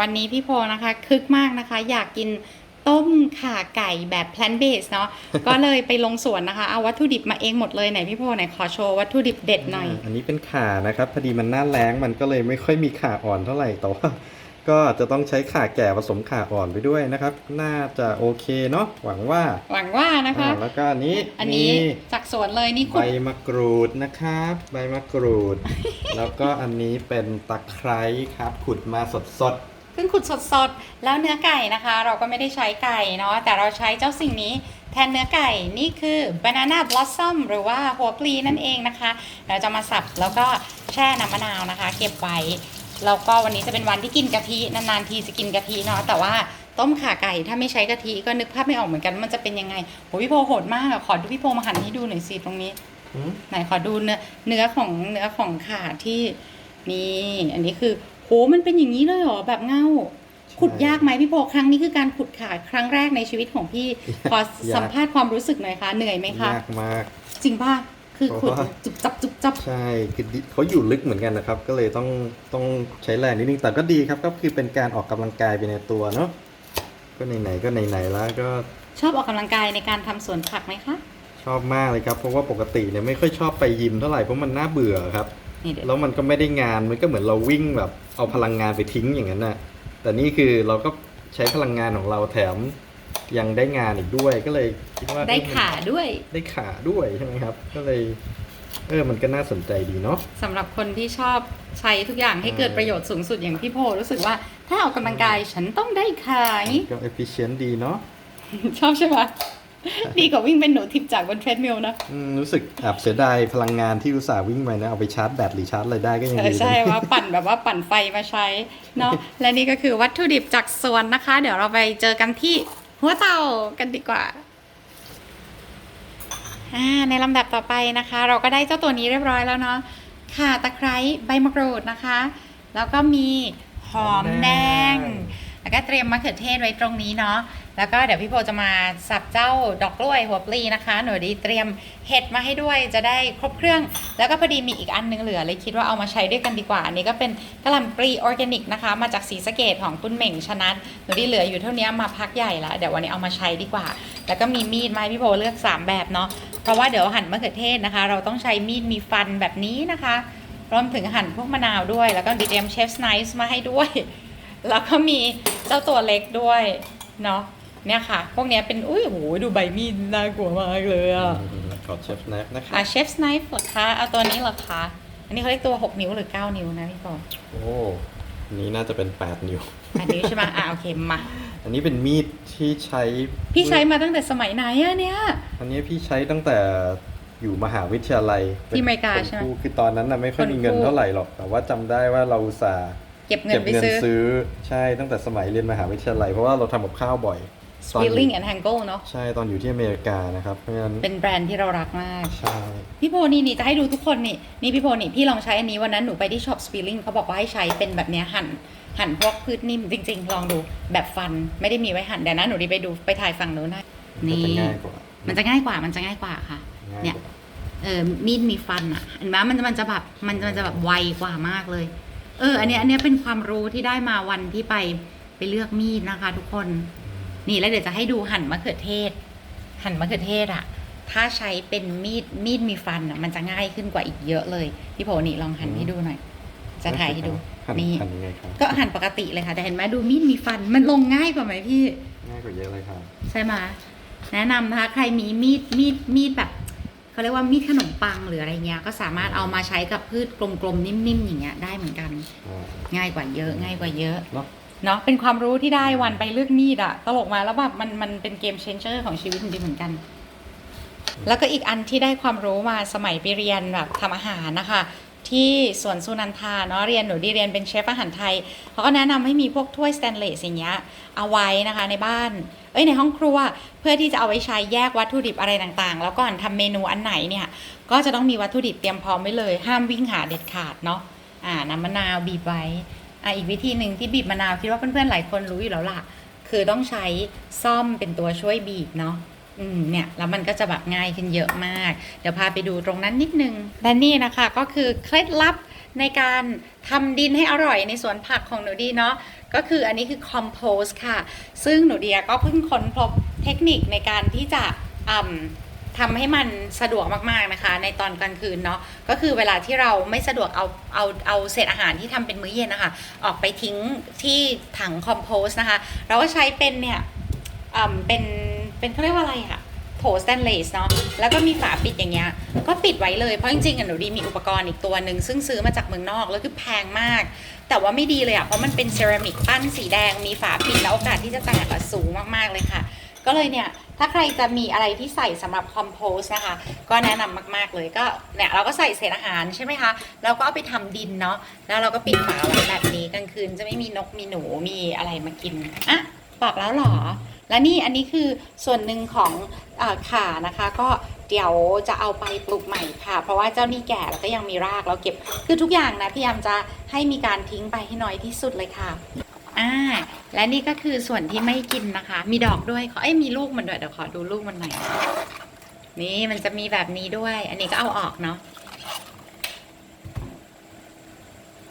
วันนี้พี่โพนะคะคึกมากนะคะ อยากกินต้มข่าไก่แบบ plant based เนาะ ก็เลยไปลงสวนนะคะ เอาวัตถุดิบมาเองหมดเลยไหนพี่โพไหนขอโชว์วัตถุดิบเด็ดหน่อย อันนี้เป็นข่านะครับพอดีมันหน้าแรงมันก็เลยไม่ค่อยมีข่าอ่อนเท่าไหร่แต่ว่าก็จะต้องใช้ข่าแก่ผสมข่าอ่อนไปด้วยนะครับ น่าจะโอเคเนาะหวังว่า หวังว่านะคะอ่าแล้วก็อันนี้อันนี้มีจากสวนเลยนี่ใบขุดมะกรูดนะครับ ใบมะกรูด แล้วก็อันนี้เป็นตะไคร้ครับขุดมาสด เพิ่งขุดสดๆ แล้วเนื้อไก่นะคะ เราก็ไม่ได้ใช้ไก่เนาะแต่เราใช้เจ้าสิ่งนี้แทนเนื้อไก่นี่คือ banana blossom หรือว่าหัวปลีนั่นเองนะคะ เราจะมาสับแล้วก็แช่น้ำมะนาวนะคะ เก็บไว้แล้วก็วันนี้จะเป็นวันที่กินกะทินานๆทีจะกินกะทิเนาะแต่ว่าต้มข่าไก่ถ้าไม่ใช้กะทิก็นึกภาพไม่ออกเหมือนกันว่ามันจะเป็นยังไงโหพี่โพโหดมากอะขอดูพี่โพมาหั่นให้ดูหน่อยสิตรงนี้ๆหืมไหนขอดูเนื้อเนื้อของเนื้อของข่าที่นี่อันนี้คือ โหมันเป็นอย่างนี้เลยเหรอแบบเงาขุดยากไหมพี่โพครั้งนี้คือการขุดขาครั้งแรกในชีวิตของพี่ขอสัมภาษณ์ความรู้สึกหน่อยค่ะเหนื่อยไหมคะยากมาก จริงป่ะคือขุดเพราะว่าจุบจับจุบจับใช่คือดิเขาอยู่ลึกเหมือนกันนะครับ ก็เลยต้องต้องใช้แรงนิดนึงแต่ก็ดีครับ ก็คือเป็นการออกกำลังกายไปในตัวเนาะก็ไหนๆก็ไหนๆแล้วก็ชอบออกกำลังกายในการทำสวนผักไหมคะชอบมากเลยครับเพราะว่าปกติเนี่ยไม่ค่อยชอบไปยิมเท่าไหร่เพราะมันน่าเบื่อครับ นี่เดี๋ยวแล้วมันก็ไม่ได้งานมันก็เหมือนเราวิ่งแบบเอาพลังงานไปทิ้งอย่างนั้นน่ะแต่นี่คือเราก็ใช้พลังงานของเราแถมยังได้งานอีกด้วยก็เลยคิดว่าได้ขาด้วย ได้ขาด้วยใช่ไหมครับ ก็เลยเออมันก็น่าสนใจดีเนาะสำหรับคนที่ชอบใช้ทุกอย่างให้เกิดประโยชน์สูงสุดอย่างพี่โพรู้สึกว่าถ้าออกกำลังกายฉันต้องได้ขาอย่างนี้ก็ efficient ดีเนาะชอบใช่ไหม ดีกว่าวิ่งเป็นหนูทิพย์จากบนเทรดมิลนะอืมรู้สึกแอบเสียดายพลังงานที่อุตส่าห์วิ่งไปนะ เอาไปชาร์จแบตหรือชาร์จอะไรได้ก็ยังเอดีอนะใช่ว่าปั่นแบบว่าปั่นไฟมาใช้เนาะและนี่ก็คือวัตถุดิบจากสวนนะคะ เดี๋ยวเราไปเจอกันที่หัวเตากันดีกว่าอ่าในลำดับต่อไปนะคะ เราก็ได้เจ้าตัวนี้เรียบร้อยแล้วเนาะข่าตะไคร้ใบมะกรูดนะคะ แล้วก็มีหอมแดง แล้วก็เตรียมมะเขือเทศไว้ตรงนี้เนาะ แล้วก็เดี๋ยวพี่โพจะมาสับเจ้าดอกกล้วยหัวปลีนะคะ หนูดีเตรียมเห็ดมาให้ด้วยจะได้ครบเครื่อง แล้วก็พอดีมีอีกอันนึงเหลือเลยคิดว่าเอามาใช้ด้วยกันดีกว่า อันนี้ก็เป็นกะหล่ำปลีออร์แกนิกนะคะ มาจากสีสะเกดของคุณเหม่งชนัดหนูดีเหลืออยู่เท่านี้มาพักใหญ่ละเดี๋ยววันนี้เอามาใช้ดีกว่า แล้วก็มีมีดมาพี่โพเลือก 3 แบบเนาะ เพราะว่าเดี๋ยวหั่นมะเขือเทศนะคะ เราต้องใช้มีดมีฟันแบบนี้นะคะ รวมถึงหั่นพวกมะนาวด้วย แล้วก็ดีเตรียมเชฟสไนส์มาให้ด้วย แล้วก็มีเจ้าตัวเล็กด้วยเนาะเนี่ยค่ะ พวกเนี้ยเป็นอุ้ยโหดูใบมีดน่ากลัวมากเลยอะอืมขอเชฟแนปนะคะอะเชฟสไนฟ์เหรอคะเอาตัวนี้เหรอคะอันนี้เขาเรียกตัว 6 นิ้วหรือ 9 นิ้วนะพี่ปอโอ้อันนี้น่าจะเป็น 8 นิ้วอันนี้ใช่ไหมอะโอเคมาอันนี้เป็นมีดที่ใช้ พี่ใช้มาตั้งแต่สมัยไหนอะเนี่ยอันนี้พี่ใช้ตั้งแต่อยู่มหาวิทยาลัยที่อเมริกาป็นใช่ไหมครูคือตอนนั้นนะไม่ค่อยคนมีเงินครูเท่าไหร่หรอก แต่ว่าจำได้ว่าเราอุตส่าห์ เก็บเงิเก็นบไปเงินซื้อซื้อ ใช่ตั้งแต่สมัยเรียนมหาวิทยาลัย เพราะว่าเราทำกับข้าวบ่อยตอนอยู่ Spilling and Hangle เนาะใช่ตอนอยู่ที่อเมริกานะครับเพราะฉะนั้นเป็นแบรนด์ที่เรารักมาก ใช่ พี่โพนี่นี่จะให้ดูทุกคนนี่นี่พี่โพนี่พี่ลองใช้อันนี้วันนั้นหนูไปที่ช็อปสปิลลิงเขาบอกว่าให้ใช้เป็นแบบเนี้ยหั่นหั่นพวกพืชนิ่มจริง ๆ ลองดูแบบฟันไม่ได้มีไว้หั่นเดี๋ยวนะหนูดีไปดูไปถ่ายฝั่งนู้นนะมันนี่จะง่ายกว่ามันจะง่ายกว่ามันจะง่ายกว่าค่ะง่ายเนี่ยกว่าเออมีดมีฟันอะเห็นไหมมันมันจะแบบมันมันจะแบบไวกว่ามากเลย เออ อันเนี้ยอันเนี้ยเป็นความรู้ที่ได้มาวันที่ไปไปเลือกมีดนะคะ ทุกคน นี่แล้วเดี๋ยวจะให้ดูหั่นมะเขือเทศ หั่นมะเขือเทศอะถ้าใช้เป็นมีดมีดมีฟันอะมันจะง่ายขึ้นกว่าอีกเยอะเลยพี่โพนี่ลองหั่นให้ดูหน่อย จะถ่ายให้ดู หั่นนี่ หั่นยังไงครับก็หั่นปกติเลยค่ะ แต่เห็นไหมดูมีดมีฟันมันลงง่ายกว่าไหมพี่ ง่ายกว่าเยอะเลยครับ ใช่ไหมแนะนำนะคะ ใครมีมีดมีดมีดแบบ เขาเรียกว่ามีดขนมปังหรืออะไรเงี้ยก็สามารถเอามาใช้กับพืชกลมๆนิ่มๆอย่างเงี้ยได้เหมือนกันอ่าง่ายกว่าเยอะง่ายกว่าเยอะเนาะเนาะเป็นความรู้ที่ได้วันไปเลือกมีดอะตลกมาแล้วแบบมันมันเป็นเกมเชนเจอร์ของชีวิตจริงๆเหมือนกัน แล้วก็อีกอันที่ได้ความรู้มาสมัยไปเรียนแบบทำอาหารนะคะ ที่สวนสุนันทาเนาะเรียนหนูดีเรียนเป็นเชฟอาหารไทยเขาก็แนะนำให้มีพวกถ้วยสแตนเลสอย่างเงี้ยเอาไว้นะคะในบ้านเอ้ยในห้องครัวเพื่อที่จะเอาไว้ใช้แยกวัตถุดิบอะไรต่างๆ แล้วก่อนทำเมนูอันไหนเนี่ยก็จะต้องมีวัตถุดิบเตรียมพร้อมไว้เลย ห้ามวิ่งหาเด็ดขาดเนาะอ่าน้ำมะนาวบีบไว้อ่าอีกวิธีหนึ่งที่บีบมะนาวคิดว่าเพื่อนๆหลายคนรู้อยู่แล้วล่ะคือต้องใช้ซ่อมเป็นตัวช่วยบีบเนาะ อืมเนี่ยแล้วมันก็จะแบบง่ายขึ้นเยอะมาก เดี๋ยวพาไปดูตรงนั้นนิดนึงและนี่นะคะก็คือเคล็ดลับในการทำดินให้อร่อยในสวนผักของหนูดีเนาะก็คืออันนี้คือ Compose ค่ะ ซึ่งหนูเดียก็เพิ่งค้นพบเทคนิคในการที่จะอืมทำให้มันสะดวกมากๆนะคะ ในตอนกลางคืนเนาะก็คือเวลาที่เราไม่สะดวกเอาเอาเอาเศษอาหารที่ทำเป็นมื้อเย็นนะคะออกไปทิ้งที่ถัง Compose นะคะ เราก็ใช้เป็นเนี่ยเป็น เป็นเขาเรียกว่าอะไรอะโถสแตนเลสเนาะแล้วก็มีฝาปิดอย่างเงี้ยก็ปิดไว้เลย เพราะจริงๆอะหนูดีมีอุปกรณ์อีกตัวหนึ่งซึ่งซื้อมาจากเมืองนอกแล้วคือแพงมาก แต่ว่าไม่ดีเลยอะเพราะมันเป็นเซรามิกปั้นสีแดง มีฝาปิดแล้วโอกาสที่จะแตกอะสูงมากๆเลยค่ะ ก็เลยเนี่ยถ้าใครจะมีอะไรที่ใส่สำหรับคอมโพสนะคะ ก็แนะนำมากๆเลยก็เนี่ยเราก็ใส่เศษอาหารใช่ไหมคะแล้วก็เอาไปทำดินเนาะแล้วเราก็ปิดฝาไว้แบบนี้กลางคืนจะไม่มีนกมีหนูมีอะไรมากินอะบอกแล้วหรอ และนี่อันนี้คือส่วนหนึ่งของอข่านะคะ ก็เดี๋ยวจะเอาไปปลูกใหม่ค่ะ เพราะว่าเจ้านี่แก่แล้วก็ยังมีรากเราเก็บ คือทุกอย่างนะพยายามจะให้มีการทิ้งไปให้น้อยที่สุดเลยค่ะอ่าและนี่ก็คือส่วนที่ไม่กินนะคะ มีดอกด้วยขอเอ้ยมีลูกมันด้วยเดี๋ยวขอดูลูกมันหน่อยนี่มันจะมีแบบนี้ด้วย อันนี้ก็เอาออกเนาะ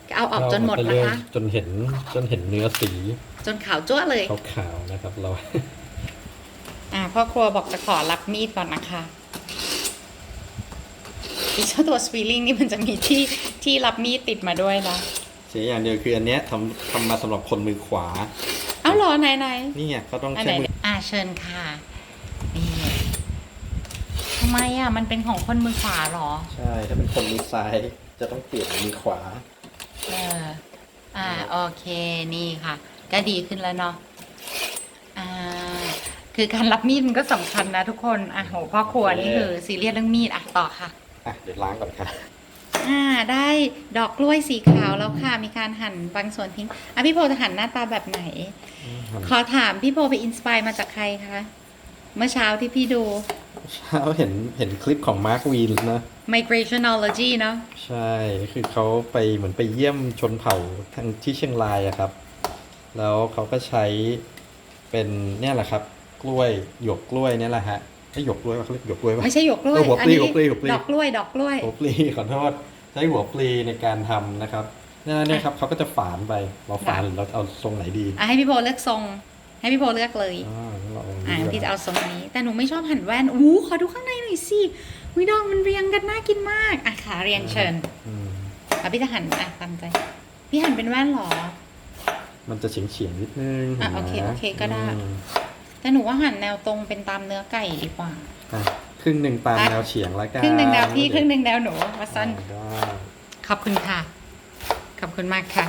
ก็เอาออกจนหมดนะคะ จนเห็นจนเห็นเนื้อสี จนขาวจ้วเลย ขาวๆนะครับเรา อ่าพ่อครัวบอกจะขอรับมีดก่อนนะคะอีเจ้าตัวสวีลิงนี่มันจะมีที่ที่รับมีดติดมาด้วยนะเสียอย่างเดียวคืออันเนี้ยทำทำมาสำหรับคนมือขวา เอ้าเหรอไหนไหนนี่ไงเขาต้องอันใช้ไหนมืออ่าเชิญค่ะนี่ทำไมอะมันเป็นของคนมือขวาเหรอ ใช่ ถ้าเป็นคนมือซ้ายจะต้องเปลี่ยนมือขวา เอออ่าโอเคนี่ค่ะ ก็ดีขึ้นแล้วเนาะอ่าคือการรับมีดมันก็สำคัญนะทุกคนอะโหพ่อครัวนี่คือซีเรียสเรื่องมีดอะต่อค่ะ อะเดี๋ยวล้างก่อนค่ะอ่าได้ดอกกล้วยสีขาวแล้วค่ะ มีการหั่นบางส่วนทิ้งอะพี่โพจะหั่นหน้าตาแบบไหน ขอถามพี่โพไปอินสปายมาจากใครคะเมื่อเช้าที่พี่ดู เช้าเห็นเห็นคลิปของมาร์ควีนนะ migrationology เนาะใช่คือเขาไปเหมือนไปเยี่ยมชนเผ่าทางที่เชียงรายอะครับ แล้วเขาก็ใช้เป็นเนี่ยแหละครับ กล้วยหยวกกล้วยเนี่ยแหละฮะไม่หยวกกล้วยว่าเขาเรียกหยวกกล้วยปะไม่ใช่หยวกกล้วยเออหัวปลีนี้หัวปลีหัวปลีดอกกล้วยดอกกล้วยหัวปลีขอโทษใช้หัวปลีในการทำนะครับเนี่ยเนี่ยครับเขาก็จะฝานไปเราฝานหรือเราเอาทรงไหนดีอะให้พี่โพเลือกทรง ให้พี่โพเลือกเลยอ่าเราเอาอ่าดีกว่าพี่จะเอาทรงนี้ แต่หนูไม่ชอบหั่นแว่นอู้ขอดูข้างในหน่อยสิวิดองมันเรียงกันน่ากินมากอะขาเรียงเชิญอืมแล้วพี่จะหั่นอะตามใจ พี่หั่นเป็นแว่นเหรอ มันจะเฉียงเฉียงๆนิดนึงอะโอเคห็นไหมโอเคก็ได้อืมแต่หนูว่าหั่นแนวตรงเป็นตามเนื้อไก่ดีกว่า อะครึ่งหนึ่งตามอะ แนวเฉียงแล้วกันครึ่งหนึ่งแนวพี่ครึ่งหนึ่งแนวหนูมาสั้นได้ขอบคุณค่ะ ขอบคุณมากค่ะ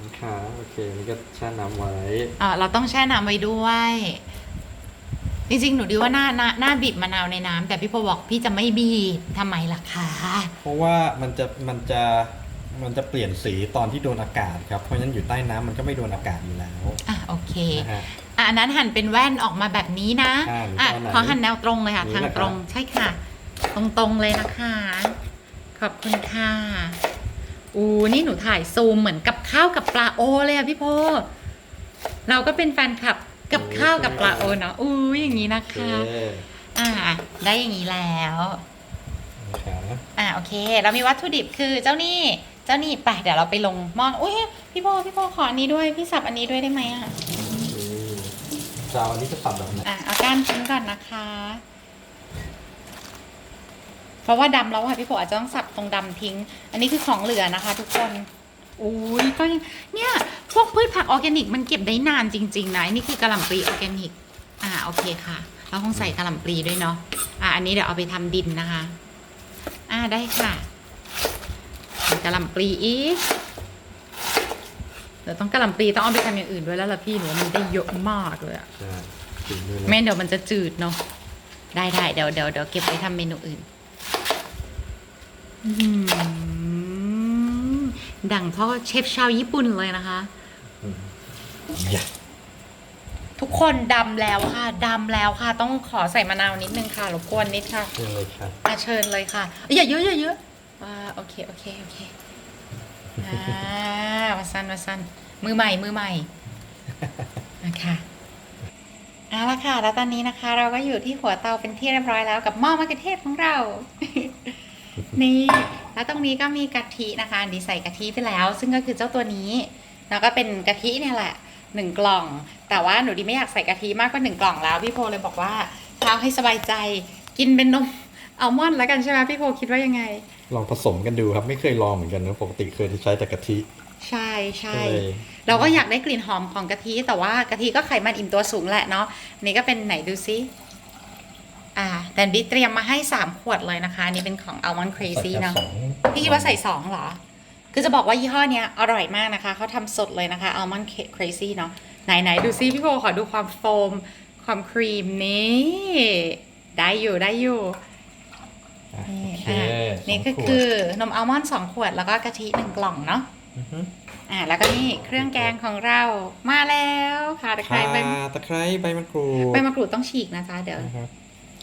นะคะโอเคนี่ก็แช่น้ำไว้อ่าเราต้องแช่น้ำไว้ด้วย จริงๆ หนูดีว่าหน้าหน้าหน้าบีบมะนาวในน้ำแต่พี่โพบอกพี่จะไม่บีบทำไมล่ะคะ เพราะว่ามันจะมันจะ มันจะเปลี่ยนสีตอนที่โดนอากาศครับ เพราะฉะนั้นอยู่ใต้น้ำมันก็ไม่โดนอากาศอยู่แล้วอะโอเคนะฮะ อะอันนั้นหั่นเป็นแว่นออกมาแบบนี้นะอ่าหรืออะตอนไหนขอหั่นแนวตรงเลยค่ะ นี่ทางนะครับ ตรงใช่ค่ะ ตรงๆเลยนะคะ ขอบคุณค่ะอูนี่หนูถ่ายซูมเหมือนกับข้าวกับปลาโอเลยอะพี่โพเราก็เป็นแฟนคลับกับข้าวกับปลาโอเนาะอู้อย่างนี้นะโอเคคะอ่าได้อย่างนี้แล้ว นะคะอ่าโอเค เรามีวัตถุดิบคือเจ้านี่ เจ้านี่ไปเดี๋ยวเราไปลงหม้ออุ้ยพี่โพพี่โพขออันนี้ด้วยพี่สับอันนี้ด้วยได้ไหมอะจะเอาอันนี้จะสับแบบไหนอะเอาก้านทิ้งก่อนนะคะ เพราะว่าดำแล้วค่ะพี่โพอาจจะต้องสับตรงดำทิ้ง อันนี้คือของเหลือนะคะ ทุกคนอุ้ยก็ยังเนี่ยพวกพืชผักออร์แกนิกมันเก็บได้นานจริงๆนะอันนี่คือกระหล่ำปลีออร์แกนิก อ่าโอเคค่ะเราคงใส่กระหล่ำปลีด้วยเนาะอ่าอันนี้เดี๋ยวเอาไปทำดินนะคะ อ่าได้ค่ะ กระหล่ำปลีอีกเดี๋ยวต้องกระหล่ำปลีต้องเอาไปทำอย่างอื่นด้วยแล้วล่ะพี่หนูว่ามันได้เยอะมากเลยอะใช่ถึงมือไม่งั้นเดี๋ยวมันจะจืดเนาะได้ได้เดี๋ยวเดี๋ยวเดี๋ยวเก็บไว้ทำเมนูอื่นอื้อหือดังพ่อเชฟชาวญี่ปุ่นเลยนะคะ อย่าทุกคนดำแล้วค่ะดำแล้วค่ะ ต้องขอใส่มะนาวนิดนึงค่ะรบกวนนิดค่ะ เชิญเลยค่ะอาเชิญเลยค่ะเอ้ยอย่าเยอะอย่าเยอะ อ่าโอเคโอเคโอเคอ่ามาสั้นมาสั้นมือใหม่มือใหม่นะคะเอาละค่ะ แล้วตอนนี้นะคะ เราก็อยู่ที่หัวเตาเป็นที่เรียบร้อยแล้วกับหม้อมะเขือเทศของเรา นี่แล้วตรงนี้ก็มีกะทินะคะอันนี้ใส่กะทิไปแล้ว ซึ่งก็คือเจ้าตัวนี้แล้วก็เป็นกะทิเนี่ยแหละหนึ่งกล่อง แต่ว่าหนูดีไม่อยากใส่กะทิมากกว่าหนึ่งกล่องแล้วพี่โพเลยบอกว่าเช้าให้สบายใจกินเป็นนม อัลมอนด์แล้วกันใช่ไหมพี่โพคิดว่ายังไง ลองผสมกันดูครับไม่เคยลองเหมือนกันนะปกติเคยใช้แต่กะทิ ใช่ใช่ก็เลยเราก็อยากได้กลิ่นหอมของกะทิ แต่ว่ากะทิก็ไขมันอิ่มตัวสูงแหละเนาะอันนี่ก็เป็นไหนดูซิอ่าแต่ดิเตรียมมาให้ 3 ขวดเลยนะคะอันนี่เป็นของ Almond ใส่ Crazy แค่เนาะสองพี่คิดว่าใส่2เหรอ คือจะบอกว่ายี่ห้อเนี้ยอร่อยมากนะคะ เขาทำสดเลยนะคะ Almond Crazy เนาะไหนไหนดูซิพี่โบขอดูความโฟม ความครีมนี่ ได้อยู่ได้อยู่ อะนี่โอเคอะนี่ก็สงขวดคือ นมอัลมอนด์สองขวดแล้วก็กะทิหนึ่งกล่องเนาะอฮึอ่าแล้วก็นี่เครื่องแกงของเรามาแล้วค่ะตะไคร้ข่าใบตะไคร้ใบมะกรูดใบมะกรูดต้องฉีกนะจ๊ะเดี๋ยวนะครับ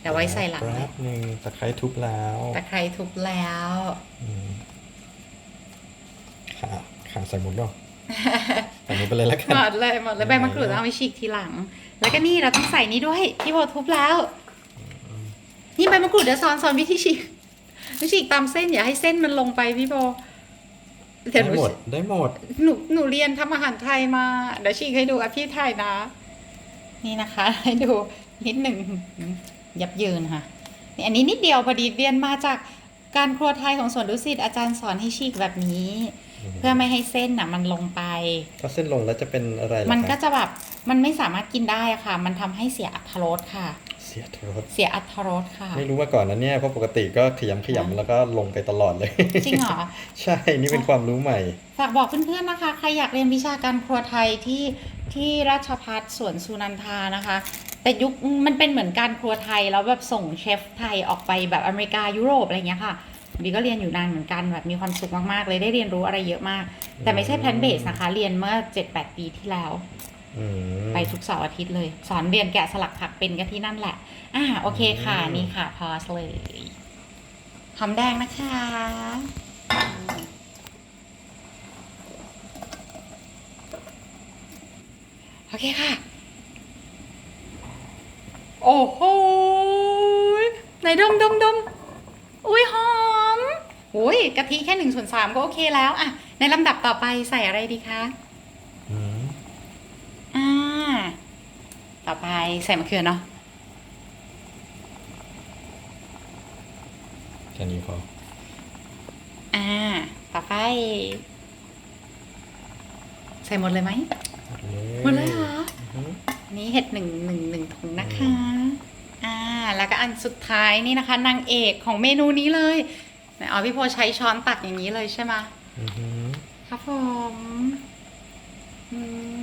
เดี๋ยวไว้ใส่หลังแป๊บหนึ่งตะไคร้ทุบแล้วตะไคร้ทุบแล้ว อืมขาขาใส่หมดแล้วอันนี้ไปเลยแล้วกัน หมดเลยหมดเลยใบมะกรูดต้องเอาไปฉีกทีหลัง แล้วก็นี่เราต้องใส่นี่ด้วยพี่โบทุบแล้ว นี่ใบมะกรูดเดี๋ยวสอนสอนวิธีฉีกวิธีฉีกตามเส้นอย่าให้เส้นมันลงไปพี่โบเดี๋ยวหนูได้หมดได้หมด หนูหนูเรียนทำอาหารไทยมาเดี๋ยวฉีกให้ดูอะพี่ไทยนะ นี่นะคะ ให้ดูนิดหนึ่งยับยืนค่ะนี่อันนี้นิดเดียวพอดีเรียนมาจากการครัวไทยของสวนดุสิตอาจารย์สอนให้ฉีกแบบนี้ เพื่อไม่ให้เส้นน่ะ มันลงไปถ้าเส้นลงแล้วจะเป็นอะไรล่ะมันคก็รับจะแบบมันไม่สามารถกินได้อะค่ะ มันทำให้เสียอรรถรสค่ะเสียทรสเสียอรรถรสค่ะ ไม่รู้มาก่อนนะเนี่ยเพราะปกติก็ขยำขยำแล้วก็ลงไปตลอดเลย จริงเหรอ ใช่นี่เป็นความรู้ใหม่ ฝากบอกเพื่อนๆนะคะ ใครอยากเรียนวิชาการครัวไทยที่ที่ราชพัฒสวนสุนันทานะคะ แต่ยุคมันเป็นเหมือนการครัวไทยแล้วแบบส่งเชฟไทยออกไปแบบอเมริกายุโรปอะไรเงี้ยค่ะบีก็เรียนอยู่นานเหมือนกันแบบมีความสุขมากๆเลยได้เรียนรู้อะไรเยอะมาก แต่ไม่ใช่แพลนเบสนะคะ เรียนเมื่อ 7-8 ปีที่แล้วอืม ไปทุกเสาร์อาทิตย์เลย สอนเรียนแกะสลักผักเป็นกันที่นั่นแหละ อ่าโอเคค่ะอืมนี่ค่ะ พอสเลยหอมแดงนะคะโอเคค่ะ โอ้โหไหนดมดมดมอุ้ยหอมอุ้ยกะทิแค่หนึ่งส่วนสามก็โอเคแล้ว อะ ในลำดับต่อไปใส่อะไรดีคะ อืม อ่า ต่อไป ใส่มะเขือเนาะแค่นี้พออ่า ต่อไป ใส่หมดเลยไหมหมดเลยเหรออือฮึอันนี้เห็ดหนึ่งหนึ่งหนึ่งถุงนะคะ อ่า แล้วก็อันสุดท้ายนี่นะคะนางเอกของเมนูนี้เลยไหนอ๋อพี่โพใช้ช้อนตักอย่างนี้เลยใช่ไหมอือฮึครับผม อืม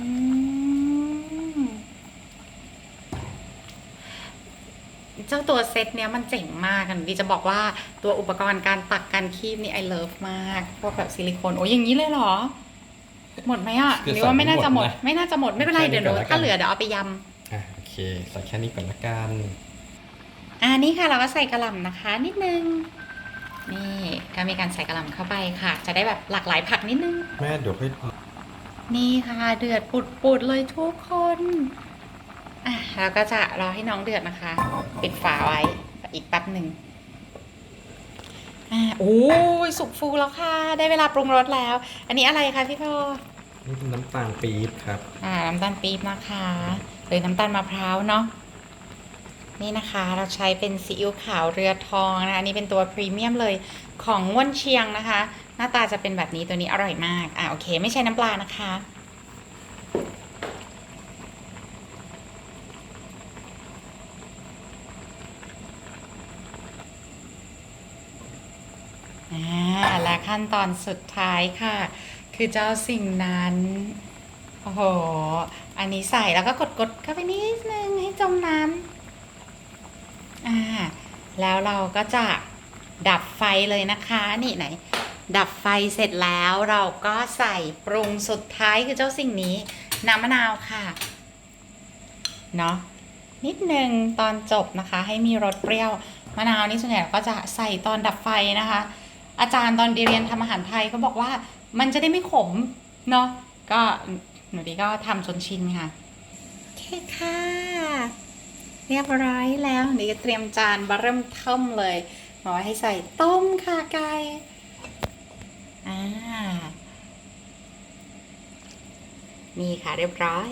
เจ้าตัวเซตเนี้ยมันเจ๋งมากกันดีจะบอกว่าตัวอุปกรณ์การตักการคีบนี่ I love มาก พวกแบบซิลิโคนโอ้ยอย่างนี้เลยเหรอ หมดไหมอะหรือว่าไม่น่าจะหมด ไม่น่าจะหมดไม่เป็นไรเดี๋ยวหนูถ้าเหลือเดี๋ยวเอาไปยำอะโอเคใส่แค่นี้ก่อนละกันอ่านี่ค่ะเราก็ใส่กระหล่ำนะคะ นิดนึงนี่ก็มีการใส่กระหล่ำเข้าไปค่ะ จะได้แบบหลากหลายผักนิดนึง แม่เดี๋ยวให้นี่ค่ะ เดือดปุดๆเลยทุกคน อะเราก็จะรอให้น้องเดือดนะคะ ปิดฝาไว้อีกแป๊บหนึ่งอ่าโอ้ยสุกฟูแล้วค่ะ ได้เวลาปรุงรสแล้ว อันนี้อะไรคะพี่พ่อนี่เป็นน้ำตาลปี๊บครับ อ่า น้ำตาลปี๊บนะคะหรือน้ำตาลมะพร้าวเนาะนี่นะคะเราใช้เป็นซีอิ๊วขาวเรือทองนะคะอันนี่เป็นตัวพรีเมียมเลยของง่วนเชียงนะคะ หน้าตาจะเป็นแบบนี้ตัวนี้อร่อยมากอ่าโอเค ไม่ใช่น้ำปลานะคะ อ่าและขั้นตอนสุดท้ายค่ะ คือเจ้าสิ่งนั้น โอ้โห อันนี้ใส่แล้วก็กดกดๆเข้าไปนิดนึงให้จมน้ำอ่าแล้วเราก็จะดับไฟเลยนะคะนี่ไหน ดับไฟเสร็จแล้วเราก็ใส่ปรุงสุดท้ายคือเจ้าสิ่งนี้ น้ำมะนาวค่ะ เนาะนิดนึงตอนจบนะคะ ให้มีรสเปรี้ยวมะนาวนี่ส่วนใหญ่เราก็จะใส่ตอนดับไฟนะคะ อาจารย์ตอนเรียนทำอาหารไทยเขาบอกว่ามันจะได้ไม่ขมเนาะก็หนูดีก็ทำจนชินค่ะโอเคค่ะ เรียบร้อยแล้วหนูดีก็เตรียมจานบะเริ่มเทิมเลยมาไว้ให้ใส่ต้มค่ะไก่อ่านี่ค่ะเรียบร้อย